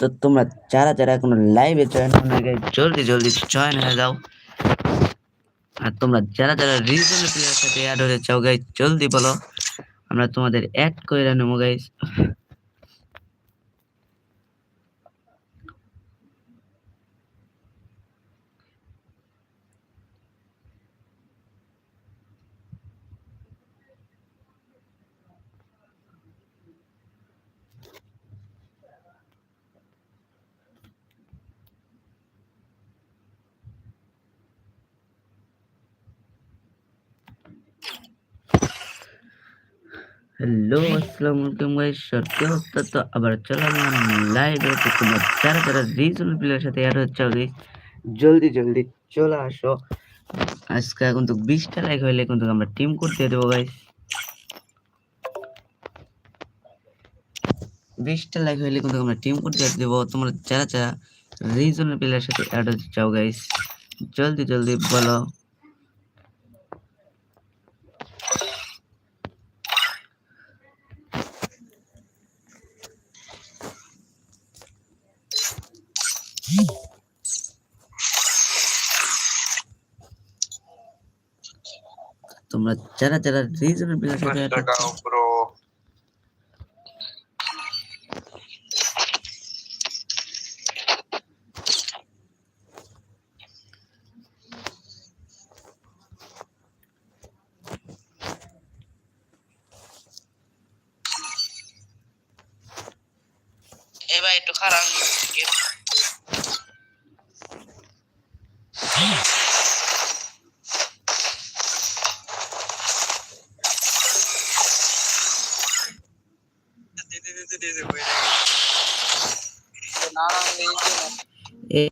তো তোমরা যারা যারা এখনও লাইভে জয়েন হয়ে জলদি জলদি জয়েন হয়ে যাও। আর তোমরা যারা যারা রিজনাল প্লেয়ার সাথে অ্যাড হয়ে চাও গাইজ জলদি বলো। আমরা তোমাদের অ্যাড করে নেব গাইজ হ্যালো, আসসালামু আলাইকুম গাইস সত্যি অবস্থা তো আবার চলে লাইভে তো তোমরা যারা যারা রিজনাল প্লেয়ার সাথে অ্যাড হচ্ছে গাইস জলদি জলদি চলে আসো। আজকে কিন্তু বিশটা লাইক হইলে কিন্তু আমরা টিম করতে দেবো গাইস বিশটা লাইক হইলে কিন্তু আমরা টিম করতে দেবো। তোমরা যারা যারা রিজনাল প্লেয়ার সাথে অ্যাড হতে চাও গাইস জলদি জলদি বলো তোমরা যারা যারা রিজনাল প্লেয়ার সাথে অ্যাড টাকা ব্রো এবার একটু খারাপ না না এই যে না। এ-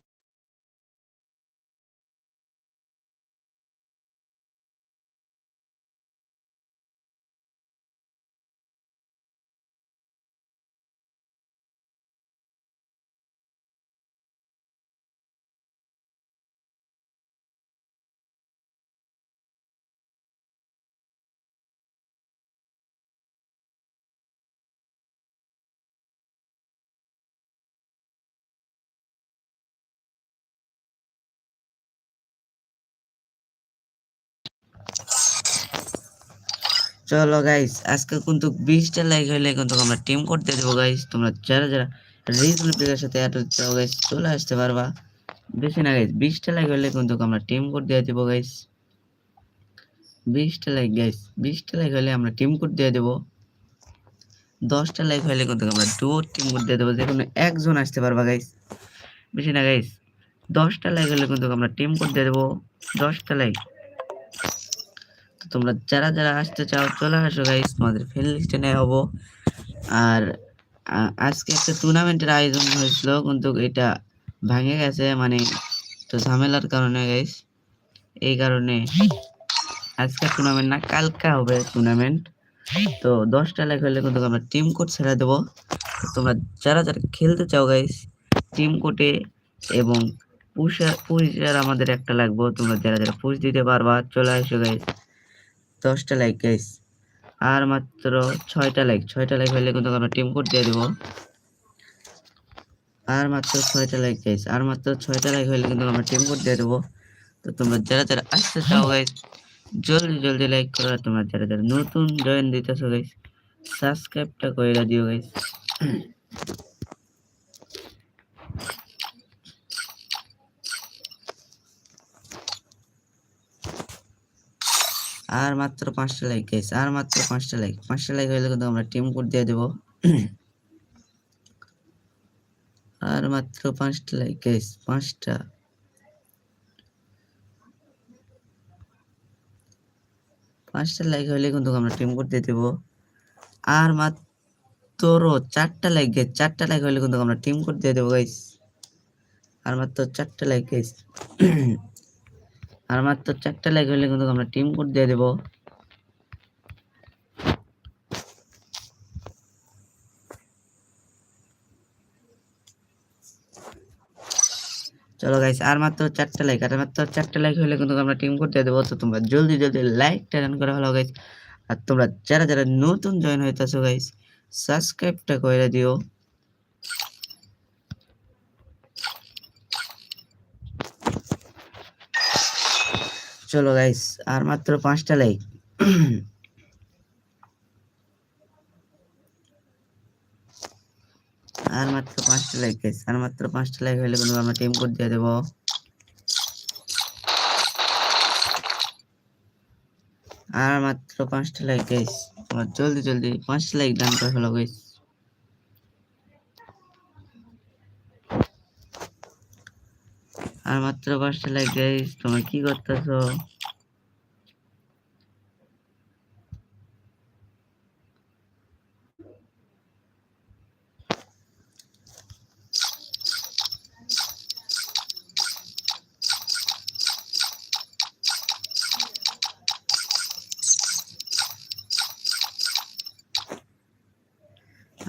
চলো গাইস আজকে কিন্তু বিশটা লাইক হইলে কিন্তু আমরা টিম করতে দেবো গাইস তোমরা যারা যারা রিজনাল প্লেয়ার সাথে অ্যাড হতে চাও গাইস চলে আসতে পারবা। বেশি না গাইস বিশটা লাইক হইলে কিন্তু আমরা টিম কোড দিয়ে দেবো গাইস বিশটা লাইক গাইস বিশটা লাইক হলে আমরা টিম কোড দিয়ে দেবো। দশটা লাইক হলে কিন্তু আমরা ডুয়ো টিম কোড দিয়ে দেবো, যে কোনো একজন আসতে পারবা গাইস বেশি না গাইস দশটা লাইক হলে কিন্তু আমরা টিম কোড দিয়ে দেবো। দশটা লাইক তোমরা যারা যারা আসতে চাও, চলে আসো গাইস তোমাদের ফ্রেন্ড লিস্টে নেওয়া হব। আর আজকে একটা টুর্নামেন্টের আয়োজন হয়েছিল, কিন্তু এটা ভাঙে গেছে মানে তো ঝামেলার কারণে গাইস এই কারণে আজকে টুর্নামেন্ট না, কালকে হবে টুর্নামেন্ট তো দশটা লাখ হলে কিন্তু আমরা টিম কোড ছেড়ে দেবো। তোমরা যারা যারা খেলতে চাও গাইস টিম কোডে এবং পুষার পুষার আমাদের একটা লাগবো। তোমরা যারা যারা পুষ দিতে পারবা, চলে আসো গাইস দশটা লাইক গাইস আর মাত্র ছয়টা লাইক ছয়টা লাইক হলে কিন্তু আমরা টিম কোড দিয়ে দেবো। আর মাত্র ছয়টা লাইক গাইস আর মাত্র ছয়টা লাইক হলে কিন্তু আমরা টিম কোড দিয়ে দেবো। তো তোমরা যারা যারা আসতে চাও গাইস জলদি জলদি লাইক করো। তোমরা যারা যারা নতুন জয়েন দিতেছো গাইস সাবস্ক্রাইবটা করে দিও গাইস আর মাত্র পাঁচটা লাইক গাইস আর মাত্র পাঁচটা লাইক পাঁচটা লাইক হলে কিন্তু আমরা টিম কোড দিয়ে দেবো। আর মাত্র পাঁচটা লাইক গাইস পাঁচটা। পাঁচটা লাইক হলে কিন্তু আমরা টিম কোড দিয়ে দেবো। আর মাত্র চারটা লাইক গাইস চারটা লাইক হলে কিন্তু আমরা টিম কোড দিয়ে দেবো গাইস আর মাত্র চারটা লাইক গাইস আর মাত্র চারটা লাইক হলে কিন্তু আমরা টিম কোড দিয়ে দেবো। চলো গাইস আর মাত্র চারটা লাইক আর মাত্র চারটা লাইক হলে কিন্তু আমরা টিম কোড দিয়ে দেবো। তো তোমরা জলদি জলদি লাইকটা রান করে ভালো গাইস আর তোমরা যারা যারা নতুন জয়েন হইতেছো গাইস সাবস্ক্রাইবটা করে দিও। চলো গাইস আর মাত্র পাঁচটা লাইক আর মাত্র পাঁচটা লাইক গাইস আর মাত্র পাঁচটা লাইক হলে কিন্তু আমরা টিম কোড দিয়ে দেবো। আর মাত্র পাঁচটা লাইক গাইস জলদি জলদি পাঁচটা লাইক ডান করে ফেলো গাইস আর মাত্র পাঁচটা লাইক গাইস তোমরা কি করতেছো?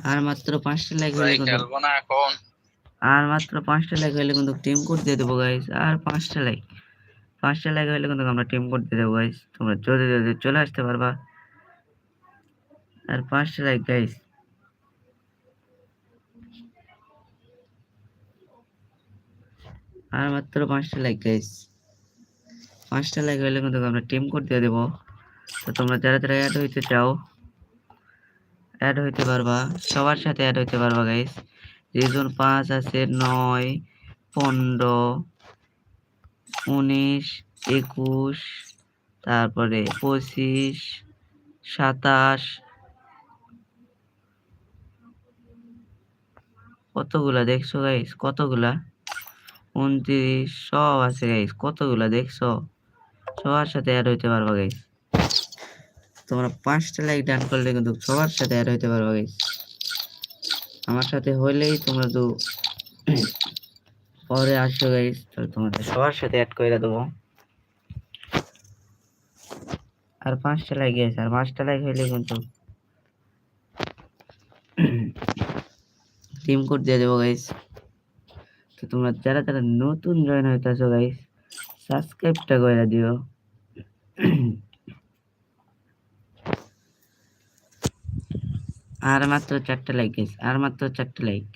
আর মাত্র পাঁচটা লাইক খেলব না এখন। আর মাত্র পাঁচটা লাইক হলে কিন্তু টিম কোড দিয়ে দেবো গাইস আর পাঁচটা লাইক পাঁচটা লাইক হলে কিন্তু আমরা টিম কোড দিয়ে দেবো গাইস তোমরা জলদি জলদি চলে আসতে পারবা। আর পাঁচটা লাইক গাইস আর মাত্র পাঁচটা লাইক গাইস পাঁচটা লাইক হলে কিন্তু আমরা টিম কোড দিয়ে দেবো। তো তোমরা যারা যারা অ্যাড হইতে চাও অ্যাড হইতে পারবা। সবার সাথে অ্যাড হইতে পারবা গাইস রিজন পাঁচ আছে নয়, পনেরো, উনিশ, একুশ, তারপরে পঁচিশ, সাতাশ, কতগুলা দেখছ গাইস কতগুলা? উনত্রিশ, সব আছে গাইস কতগুলা দেখছ? সবার সাথে অ্যাড হইতে পারবা গাইস তোমরা পাঁচটা লাইক ডান করলে কিন্তু সবার সাথে অ্যাড হইতে পারবা গাইস আমার সাথে হইলেই তোমরা তো পরে আসো গাইস তাহলে তোমাদের সবার সাথে অ্যাড করে দেবো। আর পাঁচটা লাইক গেছে আর পাঁচটা লাইক হইলে কিন্তু টিম কোড দিয়ে দেবো গাইস তো তোমরা যারা যারা নতুন জয়েন হইতেছো গাইস সাবস্ক্রাইবটা করে দিও। আর মাত্র চারটা লাইক গাইস আর মাত্র চারটা লাইক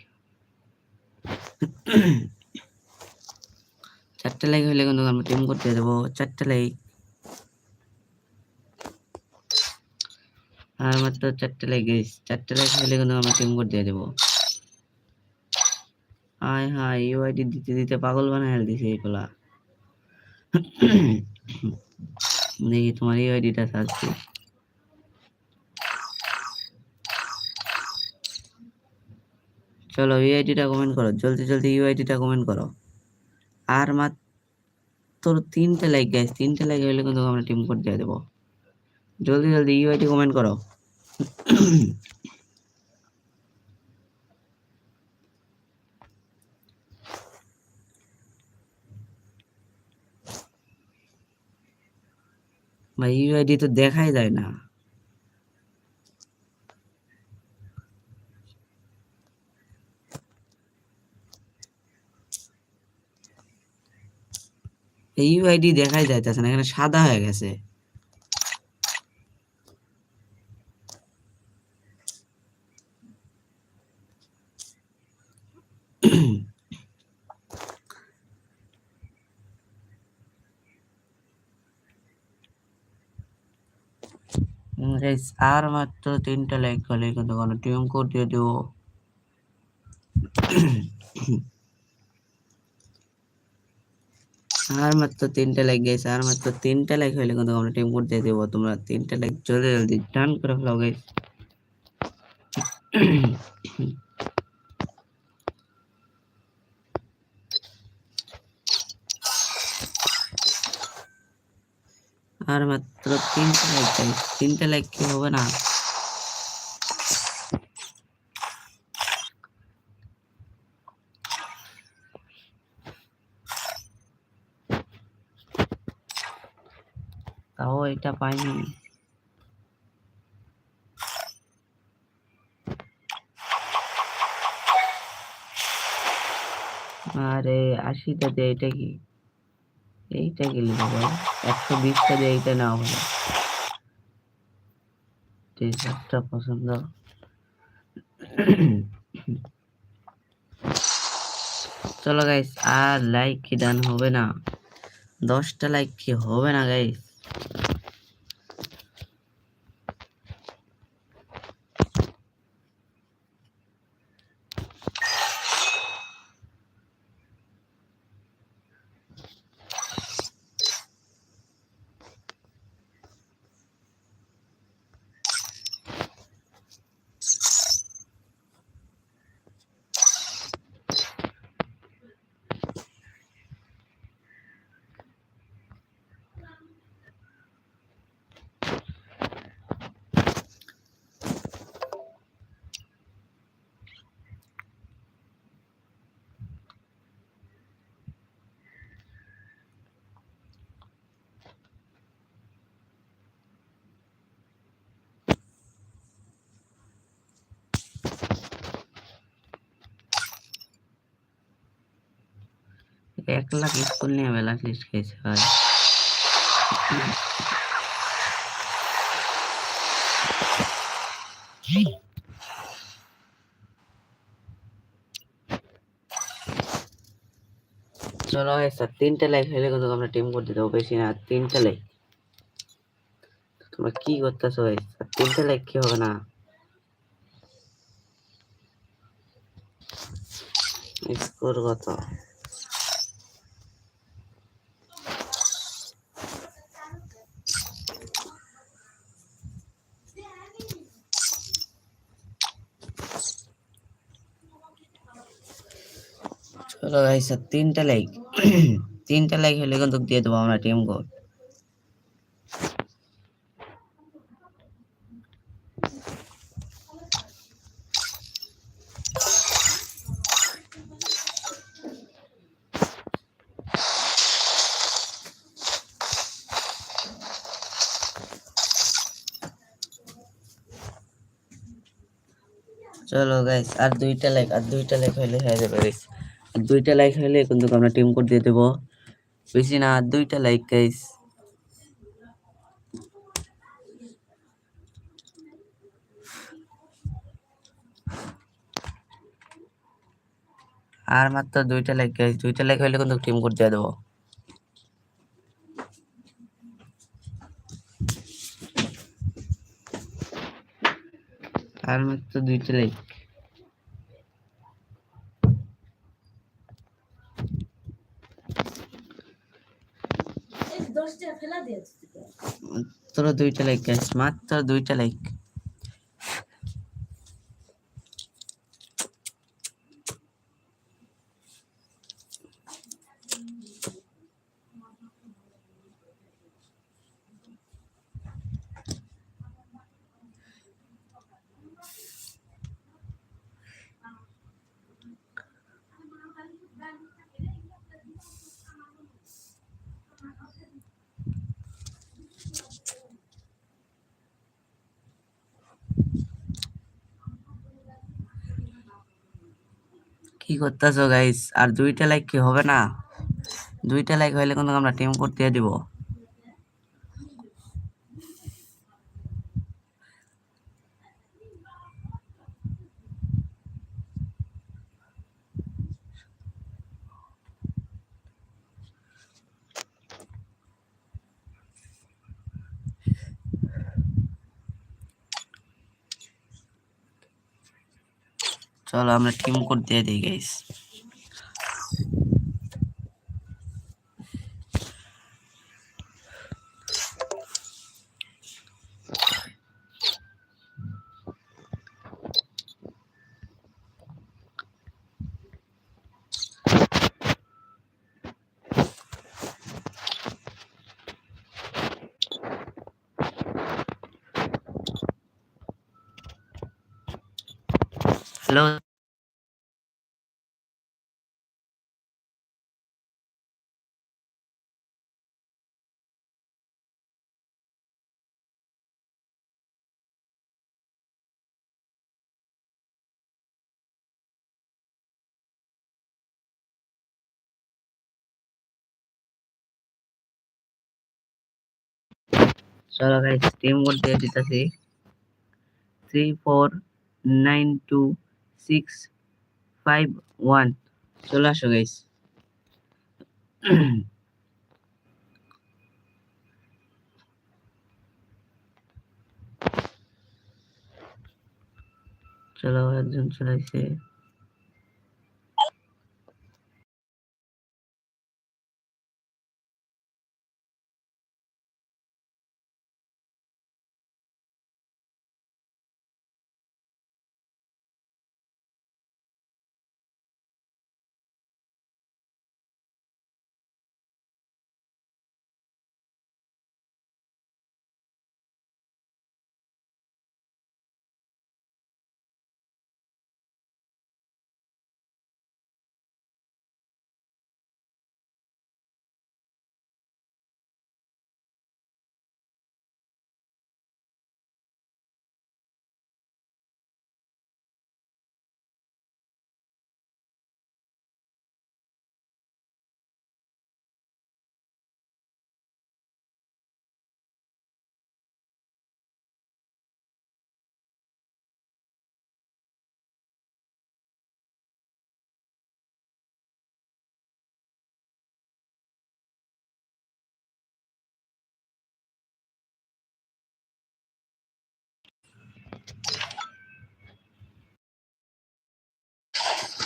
চারটা লাইক হইলে কিন্তু আমরা টিম করতে দেবো, চারটা লাইক আর মাত্র চারটা লাইক গাইস চারটা লাইক হইলে কিন্তু আমরা টিম করে দিয়ে দেবো হাই হাই ইউআইডি দিতে দিতে পাগল বানায় দিছে এইগুলা দেখি তোমার ইউআইডিটা সার্চ করি চলো ইউআইডিটা কমেন্ট করো। জলদি জলদি ইউআইডিটা কমেন্ট করো। আর মাত্র তিনটে লাইক গাইস তিনটে লাইক হইলে কিন্তু আমরা টিম কোড দিয়ে দেবো। জলদি জলদি ইউআইডি কমেন্ট করো। ভাই ইউআইডি তো দেখাই যায় না। এই ইউআইডি দেখাই যাইতেছে না, এখানে সাদা হয়ে গেছে। আর মাত্র তিনটা লাইক করলে কিন্তু কোনো টিম কোড দিয়ে দেবো। আর মাত্র তিনটা লাইক গেছে আর মাত্র তিনটা লাইক হইলে কিন্তু আমরা টিম কোড দেবো। তোমরা তিনটা লাইক জলদি জলদি ডান করে ফেলো গাইস আর মাত্র তিনটা লাইক গাইস তিনটা লাইক কি হবে না? তাও এটা পাইনি আরে আশিটা দিয়ে এটা কি? এইটা লিখে ভাই, একশো বিশটা দিয়ে এইটা নেওয়া হলো টিশার্টটা পছন্দ। চলো গাইস আর লাইক কি ডান হবে না? দশটা লাইক কি হবে না গাইস এক লাখ স্কুল নিয়ে বেলা লিস্ট খেয়েছে, ভাই। চলো স্যার তিনটে লাইক হলে কিন্তু আমরা টিম করতে দেবো বেশি না, তিনটে লাইক তোমরা কি করতেছো স্যার তিনটে লাইক কি হবে না? স্কোর কত? চলো ভাই তিনটা লাইক তিনটা লাইক হলে কিন্তু দিয়ে দেবো আমরা টিম কোড চলো গাইস আর দুইটা লাইক আর দুইটা লাইক হলে হয়ে যাবে, গাইস। দুইটা লাইক হলে কিন্তু আমরা টিম কোড দিয়ে দেবো। বেশি না, দুইটা লাইক গাইস আর মাত্র দুইটা লাইক গাইস দুইটা লাইক হলে কিন্তু টিম কোড দিয়ে দেবো। আর মাত্র দুইটা লাইক মাত্র দুইটা লাইক গাইস মাত্র দুইটা লাইক কি করতেছো গাইস আর দুইটা লাইক কি হবে না? দুইটা লাইক হইলে কিন্তু আমরা টিম করতে দিব। চলো আমরা টিম কোড দিয়ে দিই গাইস হ্যালো চলো গাইস টিম কোড দিয়ে দিতেছি। Three four nine two six five one চলে আসো গাইজ চলো, একজন চলাইছে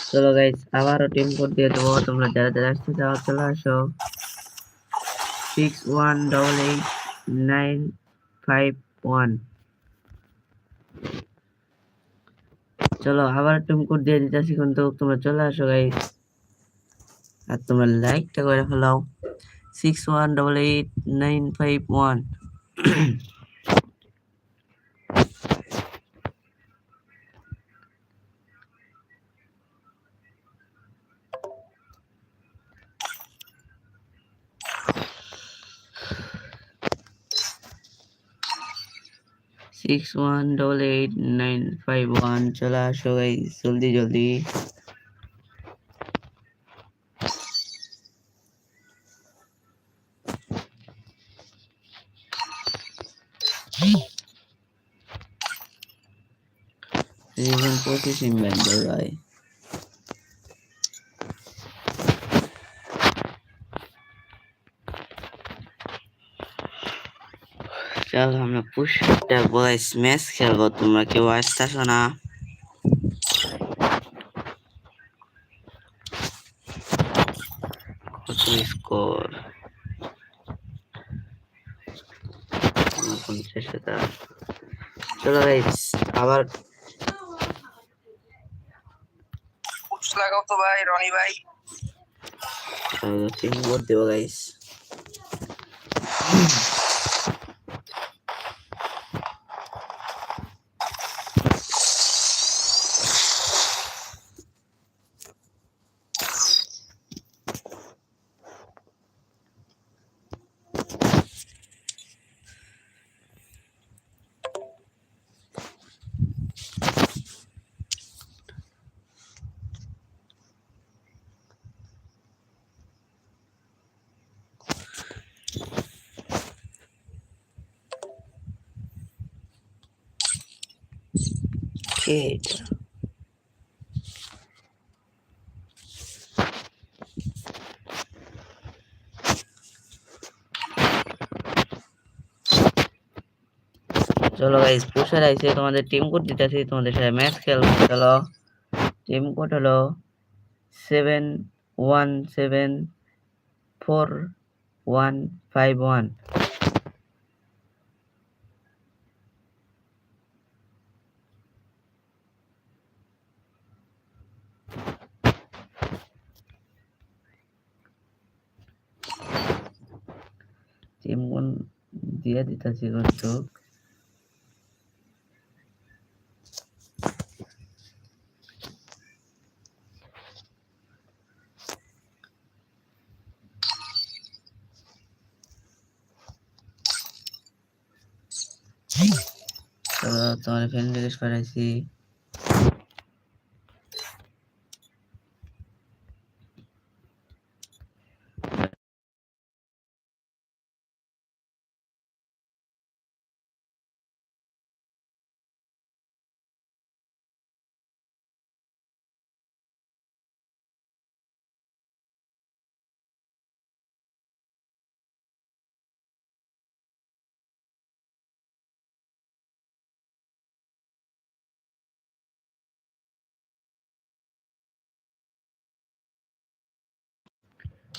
চলো গাইস আবারও টিম কোড দিয়ে দেবো। তোমরা যারা যারা আসতে চাও, চলে আসো। Six one double eight nine five one চলো আবার টিম কোড দিয়ে দিতেছি কিন্তু তোমরা চলে আসো গাইস আর তোমরা লাইকটা করে ফেলাও। Six one double eight nine five one six one double eight nine five one চলে আসো গাইস জলদি জলদি Reason processing member right? চল আমরা পুষটা বয়স ম্যাচ খেলব তোমরা কেউ আসতেছো না কত স্কোর পঞ্চাশ হাজার চলো গাইস আবার পুশ লাগাও তো ভাই রনি ভাই টিম বোর্ড দেবো গাইস Kid. চলো গাইস পুষার আইছে তোমাদের টিম কোড দিতেছি তোমাদের সাথে ম্যাচ খেলব, চলো টিম কোড হলো seven one seven four one five one team code দিয়ে দিতেছি কিন্তু তো তোমার ফ্রেন্ড রিকোয়েস্ট পাঠাইছি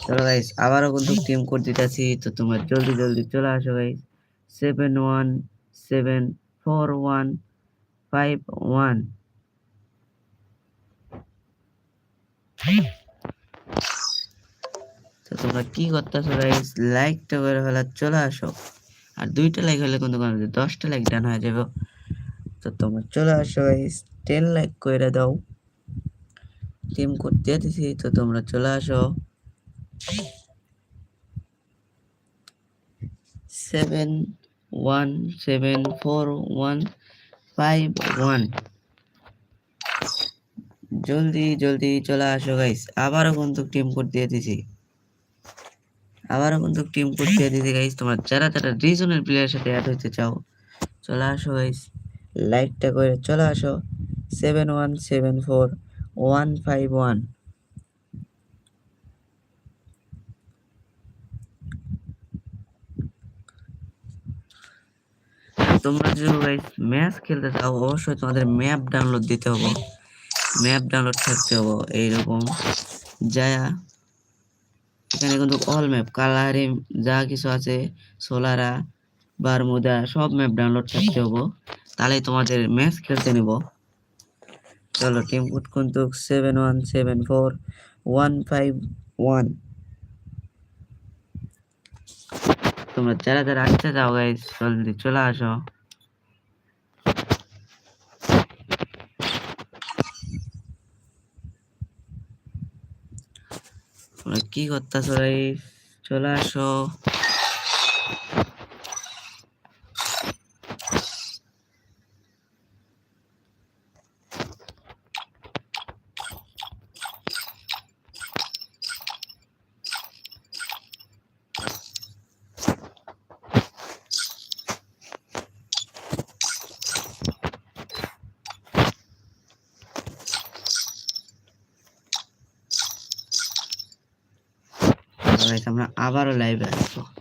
চলো গাইস আবারও কিন্তু টিম কোড দিতেছি তো তোমরা জলদি জলদি চলে আসো guys seven one seven four one five one তো তোমরা কি করতেছো গাইস লাইকটা করে ফেলা, চলে আসো। আর দুইটা লাইক হলে কিন্তু দশটা লাইক ডান হয়ে যাবে। তো তোমরা চলে আসো গাইস টেন লাইক করে দাও। টিম কোড দিয়ে দিছি তো তোমরা চলে আসো। Seven one seven four one five one জলদি জলদি চলে আসো গাইস আবারও কিন্তু টিম কোড দিয়ে দিছি। আবারও কিন্তু টিম কোড দিয়ে দিছি গাইস তোমরা যারা যারা রিজনের প্লেয়ারের সাথে অ্যাড হতে চাও, চলে আসো গাইস লাইকটা করে চলে আসো। Seven one seven four one five one তোমরা যদি গাইস ম্যাচ খেলতে চাও, অবশ্যই তোমাদের ম্যাপ ডাউনলোড দিতে হবে। ম্যাপ ডাউনলোড করতে হবে, এইরকম। যা এখানে কিন্তু অল ম্যাপ কালারিং যা কিছু আছে সোলারা বারমুদা সব ম্যাপ ডাউনলোড করতে হবে। তাহলে তোমাদের ম্যাচ খেলতে নিব। চলো টিম কোড কিন্তু seven one seven four one five one তোমরা যারা যারা আসতে চাও গাইস জলদি চলে আসো। কি করতেছো চলে আসো গাইস আমরা আবারও লাইভে আসব।